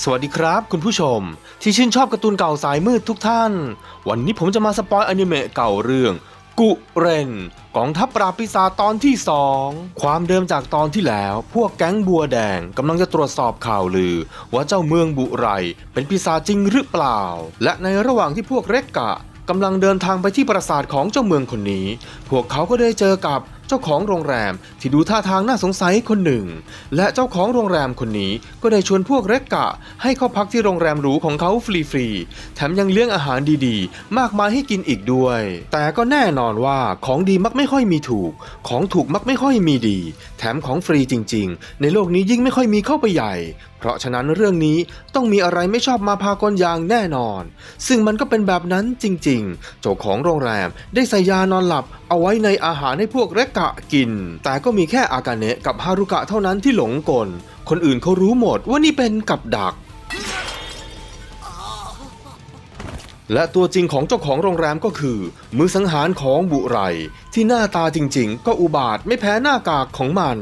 สวัสดีครับคุณผู้ชม ที่ชื่นชอบการ์ตูนเก่าสายมืดทุกท่าน วันนี้ผมจะมาสปอยอนิเมะเก่าเรื่อง กุเรนกองทัพปราบปีศาจตอนที่ 2 ความเดิมจากตอนที่แล้ว พวกแก๊งบัวแดงกำลังจะตรวจสอบข่าวลือ ว่าเจ้าเมืองบุไรเป็นปีศาจจริงหรือเปล่า และในระหว่างที่พวกเรกกะกำลังเดินทางไปที่ปราสาทของเจ้าเมืองคนนี้ พวกเขาก็ได้เจอกับ จ้าของโรงแรมที่ดูท่าทางน่าสงสัยคนหนึ่ง และเจ้าของโรงแรมคนนี้ก็ได้ชวนพวกเรกกะ ให้เข้าพักที่โรงแรมหรูของเขาฟรีๆแถมยังเลี้ยงอาหารดีๆ มากมายให้กินอีกด้วย แต่ก็แน่นอนว่าของดีมักไม่ค่อยมีถูก ของถูกมักไม่ค่อยมีดี ถมของฟรีจริง ๆ ในโลกนี้ยิ่งไม่ค่อยมีเข้าไปใหญ่ เพราะฉะนั้นเรื่องนี้ต้องมีอะไรไม่ชอบมาพากลอย่างแน่นอน ซึ่งมันก็เป็นแบบนั้นจริงๆ เจ้าของโรงแรมได้ใส่ยานอนหลับเอาไว้ในอาหารให้พวกเรกกะกิน แต่ก็มีแค่อากาเนะกับฮารุกะเท่านั้นที่หลงกล คนอื่นเขารู้หมดว่านี่เป็นกับดัก และตัวจริงของเจ้าของโรงแรมก็คือ มือสังหารของบุไร ที่หน้าตาจริงๆ ก็อุบาทไม่แพ้หน้ากากของมัน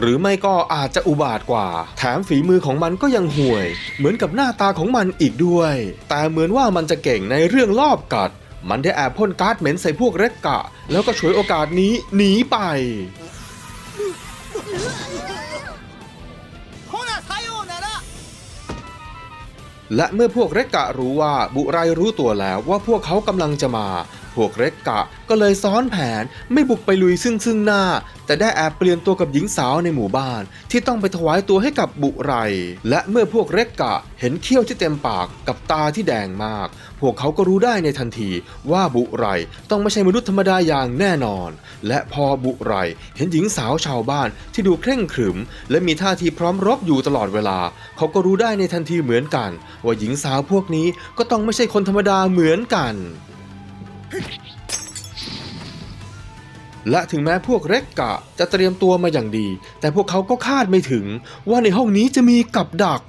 หรือไม่ก็อาจจะอุบาทกว่า แถมฝีมือของมันก็ยังห่วย เหมือนกับหน้าตาของมันอีกด้วย แต่เหมือนว่ามันจะเก่งในเรื่องลอบกัด มันได้แอบพ่นก๊าร์ดเหม็นใส่พวกเร็กกะ แล้วก็ฉวยโอกาสนี้หนีไป และเมื่อพวกเรกกะรู้ว่าบุไรรู้ตัวแล้วว่าพวกเขากำลังจะมา วกเรกกะก็เลยซ้อนแผนไม่บุกไปลุยซึ่งซึ่งหน้า แต่ได้แอบเปลี่ยนตัวกับหญิงสาวในหมู่บ้าน ที่ต้องไปถวายตัวให้กับบุไร และเมื่อพวกเรกกะเห็นเขี้ยวที่เต็มปากกับตาที่แดงมาก พวกเขาก็รู้ได้ในทันทีว่าบุไรต้องไม่ใช่มนุษย์ธรรมดาอย่างแน่นอน และพอบุไรเห็นหญิงสาวชาวบ้านที่ดูเคร่งขรึม และมีท่าทีพร้อมรบอยู่ตลอดเวลา เขาก็รู้ได้ในทันทีเหมือนกัน ว่าหญิงสาวพวกนี้ก็ต้องไม่ใช่คนธรรมดาเหมือนกัน และถึงแม้พวกเร็กกะจะเตรียมตัวมาอย่างดี แต่พวกเขาก็คาดไม่ถึงว่าในห้องนี้จะมีกับดัก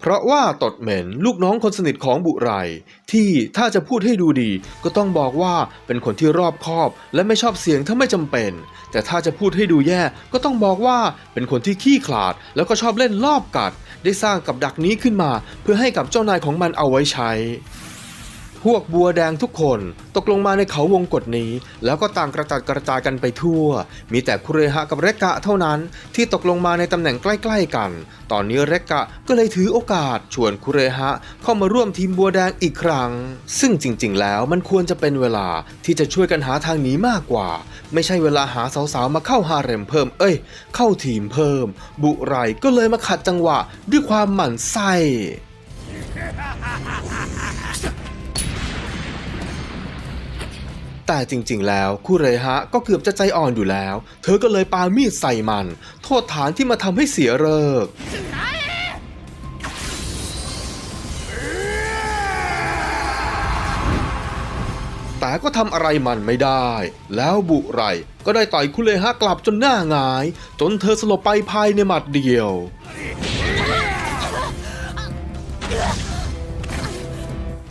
เพราะว่าตดเหม็นลูกน้องคนสนิทของบุไร ที่ถ้าจะพูดให้ดูดี ก็ต้องบอกว่าเป็นคนที่รอบคอบ และไม่ชอบเสียงถ้าไม่จำเป็น แต่ถ้าจะพูดให้ดูแย่ก็ต้องบอกว่าเป็นคนที่ขี้ขลาด แล้วก็ชอบเล่นลอบกัด ได้สร้างกับดักนี้ขึ้นมา เพื่อให้กับเจ้านายของมันเอาไว้ใช้ พวกบัวแดงทุกคนตกลงมาในเขาวงกฏนี้ แล้วก็ต่างกระจัดกระจายกันไปทั่ว มีแต่คุเรฮะกับเรกกะเท่านั้น ที่ตกลงมาในตำแหน่งใกล้ๆกัน ตอนนี้เรกกะก็เลยถือโอกาสชวนคุเรฮะเข้ามาร่วมทีมบัวแดงอีกครั้ง ซึ่งจริงๆแล้วมันควรจะเป็นเวลาที่จะช่วยกันหาทางหนีมากกว่า ไม่ใช่เวลาหาสาวๆมาเข้าฮาเร็มเพิ่ม เอ้ย เข้าทีมเพิ่ม บุไรก็เลยมาขัดจังหวะด้วยความหมั่นไส้ แต่จริงๆ แล้วคุเรฮะก็เกือบจะใจอ่อนอยู่แล้ว เธอก็เลยปามีดใส่มัน โทษฐานที่มาทำให้เสียเลิกแต่ก็ทำอะไรมันไม่ได้ แล้วบุไรก็ได้ต่อยคุเรฮะกลับจนหน้าหงาย จนเธอสลบไปภายในหมัดเดียว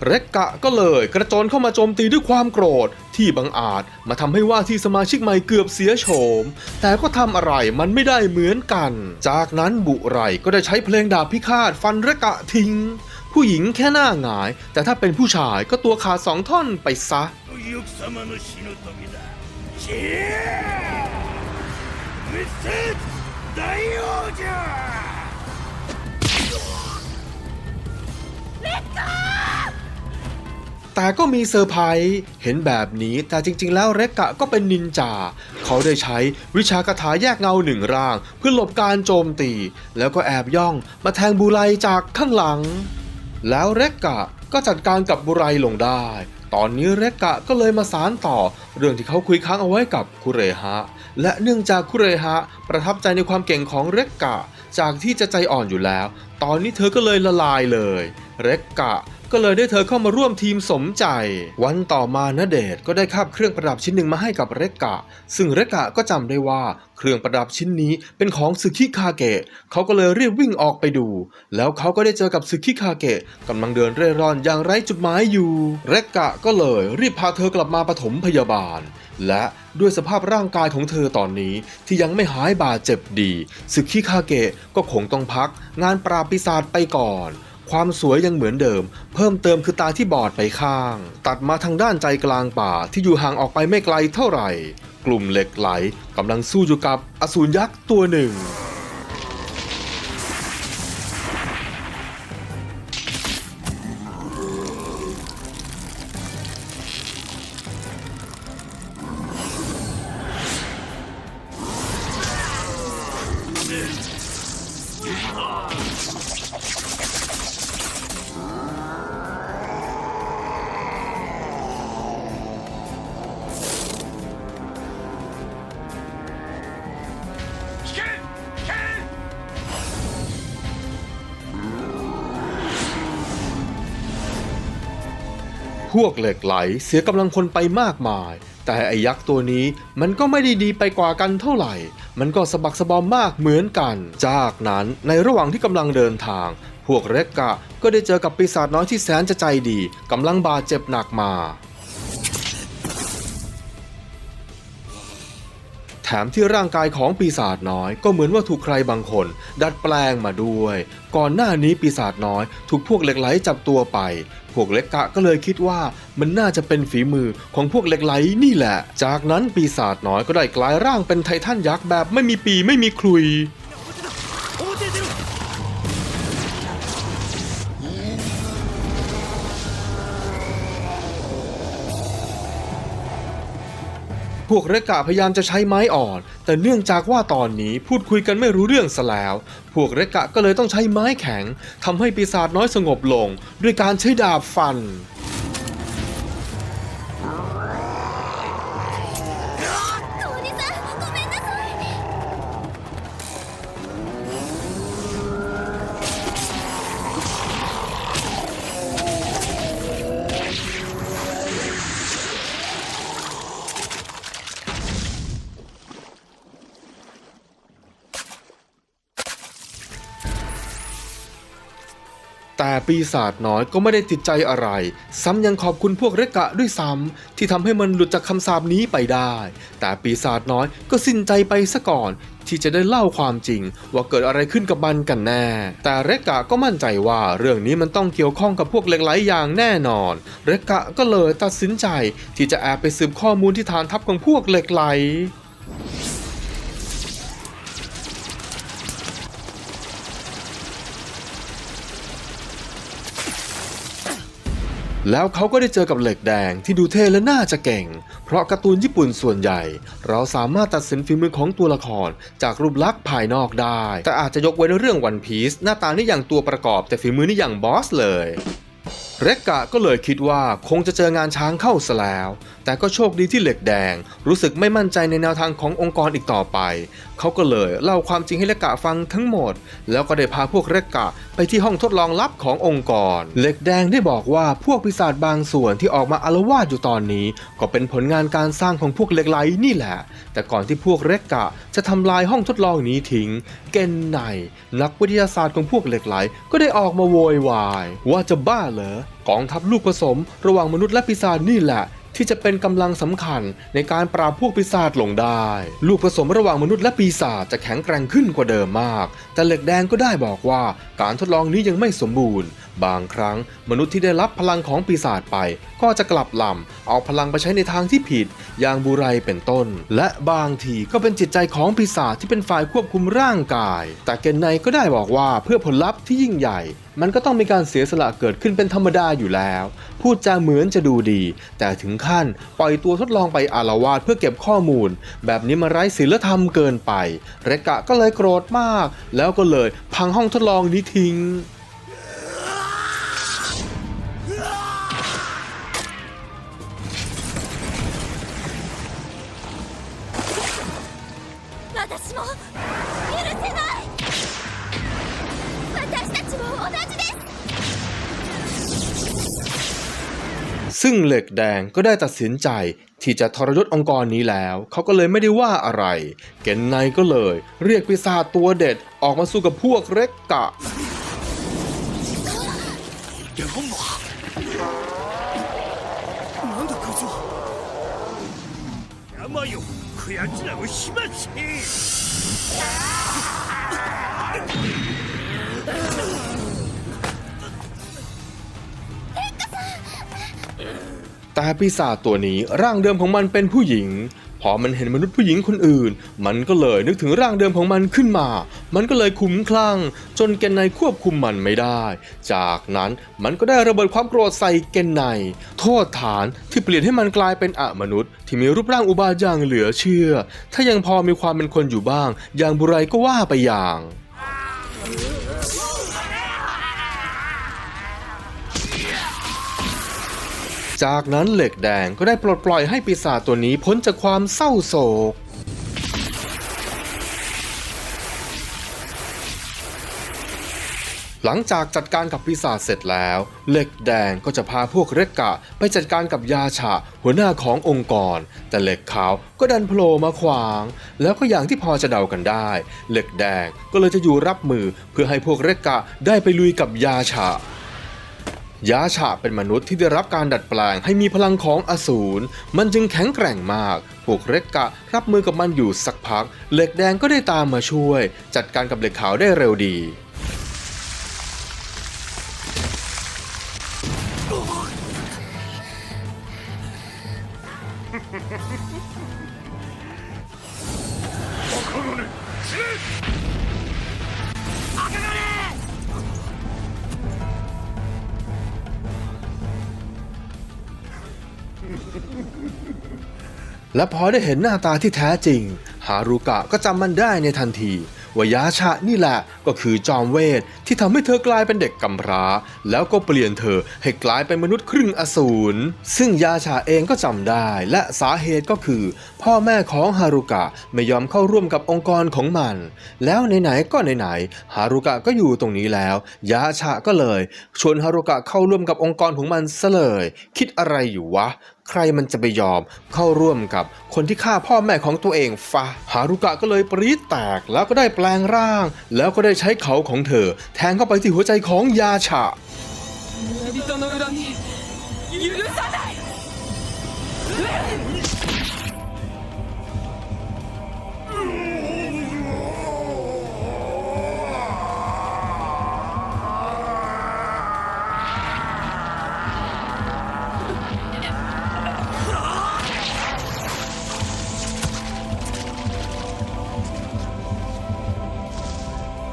เรกกะก็เลยกระโจนเข้ามาโจมตีด้วยความโกรธที่บังอาจมาทำให้ว่าที่สมาชิกใหม่เกือบเสียโฉม แต่ก็ทำอะไรมันไม่ได้เหมือนกัน จากนั้นบุไรก็ได้ใช้เพลงดาบพิฆาตฟันเรกกะทิ้ง ผู้หญิงแค่หน้าหงาย แต่ถ้าเป็นผู้ชายก็ตัวขาดสองท่อนไปซะ ユキ様の死ぬ時だキーメッセージ大王じゃ แต่ก็มีเซอร์ไพรส์เห็นแบบนี้แต่จริง ๆ แล้วเรกกะก็เป็นนินจา เขาได้ใช้วิชากถาแยกเงาหนึ่งร่าง เพื่อหลบการโจมตี แล้วก็แอบย่องมาแทงบูไรจากข้างหลัง แล้วเรกกะก็จัดการกับบุไรลงได้ ตอนนี้เรกกะก็เลยมาสารต่อ เรื่องที่เขาคุยค้างเอาไว้กับคุเรฮะ และเนื่องจากคุเรฮะ ประทับใจในความเก่งของเรกกะจากที่จะใจอ่อนอยู่แล้ว ตอนนี้เธอก็เลยละลายเลย เรกกะ ก็เลยได้เธอเข้ามาร่วมทีมสมใจ วันต่อมาณเดชก็ได้คาบเครื่องประดับชิ้นหนึ่งมาให้กับเรกกะซึ่งเรกกะก็จำได้ว่าเครื่องประดับชิ้นนี้เป็นของซึคิคาเกะ เขาก็เลยรีบวิ่งออกไปดู แล้วเขาก็ได้เจอกับซึคิคาเกะกำลังเดินเร่ร่อนอย่างไร้จุดหมายอยู่ เรกกะก็เลยรีบพาเธอกลับมาปฐมพยาบาล และด้วยสภาพร่างกายของเธอตอนนี้ที่ยังไม่หายบาดเจ็บดีซึคิคาเกะก็คงต้องพักงานปราปีศาจไปก่อน ความสวยยังเหมือนเดิม เพิ่มเติมคือตาที่บอดไปข้าง ตัดมาทางด้านใจกลางป่าที่อยู่ห่างออกไปไม่ไกลเท่าไหร่ กลุ่มเหล็กไหลกำลังสู้อยู่กับอสูรยักษ์ตัวหนึ่ง วกเหล็กไหลเสียกำลังพลไปมากมาย แต่ไอยักษ์ตัวนี้มันก็ไม่ได้ดีไปกว่ากันเท่าไหร่ มันก็สะบักสะบอมมากเหมือนกัน จากนั้นในระหว่างที่กำลังเดินทาง พวกเรกกะก็ได้เจอกับปีศาจน้อยที่แสนจะใจดีกำลังบาดเจ็บหนักมาแถมที่ร่างกายของปีศาจน้อยก็เหมือนว่าถูกใครบางคน ดัดแปลงมาด้วย ก่อนหน้านี้ปีศาจน้อยถูกพวกเหล็กไหลจับตัวไป พวกเล็กกะก็เลยคิดว่ามันน่าจะเป็นฝีมือของพวกเล็กไหลนี่แหละ จากนั้นปีศาจน้อยก็ได้กลายร่างเป็นไททันยักษ์แบบไม่มีปีไม่มีคลุย พวกเรกะพยายามจะใช้ไม้อ่อน แต่เนื่องจากว่าตอนนี้พูดคุยกันไม่รู้เรื่องซะแล้ว พวกเรกะก็เลยต้องใช้ไม้แข็งทำให้ปีศาจน้อยสงบลง ด้วยการใช้ดาบฟัน ปีศาจน้อยก็ไม่ได้ติดใจอะไร ซ้ำยังขอบคุณพวกเรกะด้วยซ้ำที่ทำให้มันหลุดจากคำสาปนี้ไปได้ แต่ปีศาจน้อยก็สิ้นใจไปซะก่อนที่จะได้เล่าความจริงว่าเกิดอะไรขึ้นกับมันกันแน่ แต่เรกะก็มั่นใจว่าเรื่องนี้มันต้องเกี่ยวข้องกับพวกเหล็กไหลอย่างแน่นอน เรกะก็เลยตัดสินใจที่จะแอบไปสืบข้อมูลที่ฐานทัพของพวกเหล็กไหล แล้วเขาก็ได้เจอกับเหล็กแดงที่ดูเท่และน่าจะเก่ง เพราะการ์ตูนญี่ปุ่นส่วนใหญ่ เราสามารถตัดสินฝีมือของตัวละครจากรูปลักษณ์ภายนอกได้ แต่อาจจะยกเว้นเรื่องวันพีซหน้าตานี่อย่างตัวประกอบแต่ฝีมือนี่อย่างบอสเลยเรกกะก็เลยคิดว่าคงจะเจองานช้างเข้าซะแล้ว แต่ก็โชคดีที่เหล็กแดง รู้สึกไม่มั่นใจในแนวทางขององค์กรอีกต่อไป เขาก็เลยเล่าความจริงให้เรกกะฟังทั้งหมด แล้วก็ได้พาพวกเรกกะไปที่ห้องทดลองลับขององค์กร เหล็กแดงได้บอกว่าพวกปีศาจบางส่วนที่ออกมาอาละวาดอยู่ตอนนี้ ก็เป็นผลงานการสร้างของพวกเหล็กไหลนี่แหละ แต่ก่อนที่พวกเรกกะจะทำลายห้องทดลองนี้ทิ้ง เกนไนนักวิทยาศาสตร์ของพวกเหล็กไหลก็ได้ออกมาโวยวายว่าจะบ้าเหรอกองทัพลูกผสม ระหว่างมนุษย์และปีศาจนี่แหละ ที่จะเป็นกำลังสำคัญในการปราบพวกปีศาจลงได้ ลูกผสมระหว่างมนุษย์และปีศาจจะแข็งแกร่งขึ้นกว่าเดิมมาก แต่เหล็กแดงก็ได้บอกว่าการทดลองนี้ยังไม่สมบูรณ์ บางครั้ง มนุษย์ที่ได้รับพลังของปีศาจไป ก็จะกลับลำเอาพลังไปใช้ในทางที่ผิด อย่างบุไรเป็นต้น และบางทีก็เป็นจิตใจของปีศาจที่เป็นฝ่ายควบคุมร่างกาย แต่เกนไนก็ได้บอกว่าเพื่อผลลัพธ์ที่ยิ่งใหญ่ มันก็ต้องมีการเสียสละเกิดขึ้นเป็นธรรมดาอยู่แล้ว พูดจาเหมือนจะดูดี แต่ถึงขั้นปล่อยตัวทดลองไปอารวาสเพื่อเก็บข้อมูล แบบนี้มันไร้ศีลธรรมเกินไป เรกะก็เลยโกรธมาก แล้วก็เลยพังห้องทดลองนี้ทิ้ง ซึ่งเหล็กแดงก็ได้ตัดสินใจ ที่จะทรยศองค์กรนี้แล้ว เขาก็เลยไม่ได้ว่าอะไร เกนไนก็เลย เรียกปีศาจตัวเด็ดออกมาสู้กับพวกเร็กกะ レゴンボなんだこいつは山よこやつらを始末せ ปีศาจตัวนี้ร่างเดิมของมันเป็นผู้หญิง พอมันเห็นมนุษย์ผู้หญิงคนอื่น มันก็เลยนึกถึงร่างเดิมของมันขึ้นมา มันก็เลยคุ้มคลั่ง จนเกนไนควบคุมมันไม่ได้ จากนั้นมันก็ได้ระเบิดความโกรธใส่เกนไนโทษฐานที่เปลี่ยนให้มันกลายเป็นอะมนุษย์ ที่มีรูปร่างอุบาทอย่างเหลือเชื่อ ถ้ายังพอมีความเป็นคนอยู่บ้าง อย่างบุไรก็ว่าไปอย่าง จากนั้นเหล็กแดงก็ได้ปลดปล่อยให้ปีศาจตัวนี้พ้นจากความเศร้าโศกหลังจากจัดการกับปีศาจเสร็จแล้ว เหล็กแดงก็จะพาพวกเรกกะ ไปจัดการกับยาฉะหัวหน้าขององค์กร แต่เหล็กขาวก็ดันโผล่มาขวาง แล้วก็อย่างที่พอจะเดากันได้ เหล็กแดงก็เลยจะอยู่รับมือเพื่อให้พวกเรกกะได้ไปลุยกับยาฉะ ยาฉะเป็นมนุษย์ที่ได้รับการดัดแปลงให้มีพลังของอสูร มันจึงแข็งแกร่งมาก พวกเร็กกะรับมือกับมันอยู่สักพัก เหล็กแดงก็ได้ตามมาช่วย จัดการกับเหล็กขาวได้เร็วดี และพอได้เห็นหน้าตาที่แท้จริง ฮารุกะก็จำมันได้ในทันทีว่ายาชะนี่แหละก็คือจอมเวทที่ทำให้เธอกลายเป็นเด็กกำพร้า แล้วก็เปลี่ยนเธอให้กลายเป็นมนุษย์ครึ่งอสูร ซึ่งยาชาเองก็จำได้ และสาเหตุก็คือ พ่อแม่ของฮารุกะไม่ยอมเข้าร่วมกับองค์กรของมัน แล้วไหนๆก็ไหนๆฮารุกะก็อยู่ตรงนี้แล้ว ยาชะก็เลย ชวนฮารุกะเข้าร่วมกับองค์กรของมันซะเลย คิดอะไรอยู่วะ ใครมันจะไปยอมเข้าร่วมกับคนที่ฆ่าพ่อแม่ของตัวเองฟะฮารุกะก็เลยปรีดแตกแล้วก็ได้แปลงร่าง แล้วก็ได้ใช้เขาของเธอ แทงเข้าไปที่หัวใจของยาฉะ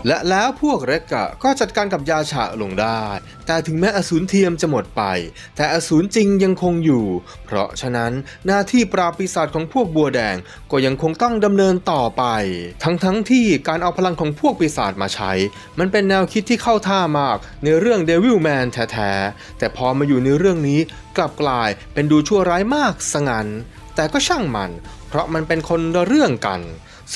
และแล้วพวกเรกกะก็จัดการกับยาฉะลงได้ แต่ถึงแม้อสูรเทียมจะหมดไป แต่อสูรจริงยังคงอยู่ เพราะฉะนั้นหน้าที่ปราบปีศาจของพวกบัวแดงก็ยังคงต้องดำเนินต่อไป ทั้งๆทที่การเอาพลังของพวกปีศาจมาใช้ มันเป็นแนวคิดที่เข้าท่ามากในเรื่องเดวิลแมนแท้ๆ แต่พอมาอยู่ในเรื่องนี้กลับกลายเป็นดูชั่วร้ายมากสงันแต่ก็ช่างมัน เพราะมันเป็นคนละเรื่องกัน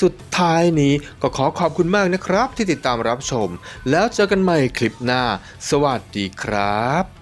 สุดท้ายนี้ก็ขอขอบคุณมากนะครับที่ติดตามรับชม แล้วเจอกันใหม่คลิปหน้า สวัสดีครับ